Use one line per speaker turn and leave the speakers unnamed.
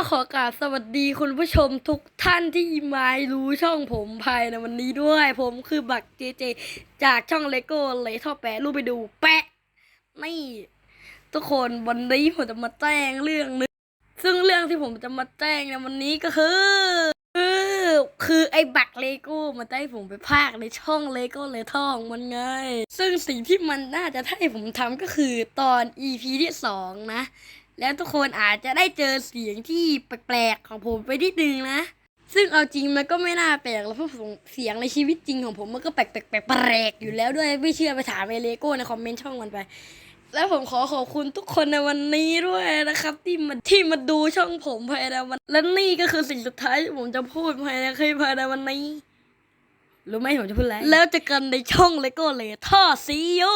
ก็ขอกราบสวัสดีคุณผู้ชมทุกท่านที่มารู้ช่องผมภายในวันนี้ด้วย ผมคือบักเจเจ จากช่องเลโก้เลยท่อแปะรูปไปดูแปะ นี่ ทุกคนวันนี้ผมจะมาแจ้งเรื่องนึงซึ่งเรื่องที่ผมจะมาแจ้งในวันนี้ก็คือคือไอ้บักเลโก้มันจะให้ผมไปพากย์ในช่องเลโก้เลยท่องมันไง ซึ่งสิ่งที่มันน่าจะให้ผมทำก็คือตอน EP ที่สองนะ แล้วทุกคนอาจจะได้เจอเสียงที่แปลกๆของผมไปนิดนึงนะ ซึ่งเอาจริงมันก็ไม่น่าแปลกแล้วเพราะเสียงในชีวิตจริงของผมมันก็แปลกๆแปลกๆอยู่แล้วด้วยไม่เชื่อไปถามไอเลโก้ในคอมเมนต์ช่องมันไป แล้วผมขอขอบคุณทุกคนในวันนี้ด้วยนะครับ ที่มาที่มาดูช่องผมภายในวันและนี่ก็คือสิ่งสุดท้ายที่ผมจะพูดภายในคลิปภายในวันนี้รู้ไหมผมจะพูดอะไรแล้วจอกันในช่องเลโก้เลยท่อซีโอ